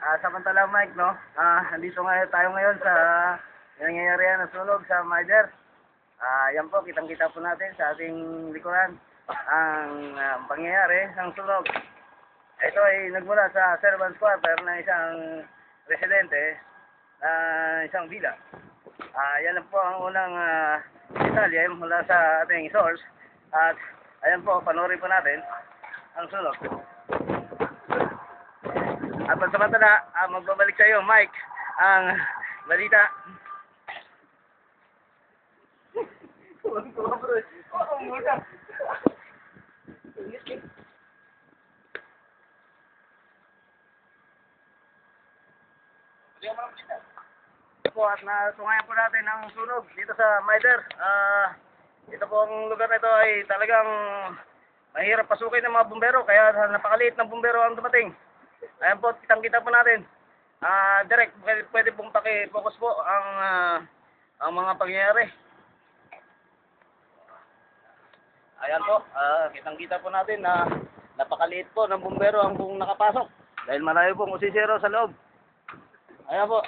Ah, samantala Mike, no? Ah, andito ngayon tayo ngayon sa nangyayari yan ng sunog sa Mother. Ah, yan po, kitang-kita po natin sa ating likuran ang ah, pangyayari ng sunog. Ito ay nagmula sa servants quarter ng isang residente na isang villa. Ah, yan lang po ang unang uh, detalye mula sa ating source. At ayan po, panoorin po natin ang sunog. Pansamantala, ah, magbabalik sa iyo, Mike, ang balita. po at natungayan po natin ang sunog dito sa Maider. Ah, ito po ang lugar na ito ay talagang mahirap pasukin ng mga bumbero kaya napakaliit ng bumbero ang dumating. Ayan po, kitang-kita po natin. Ah, direct, pwede, pwede pong paki-focus po ang ah, ang mga pangyayari. Ayan po, ah, kitang-kita po natin na napakaliit po ng bumbero ang pong nakapasok. Dahil malayo pong usisero sa loob. Ayan po.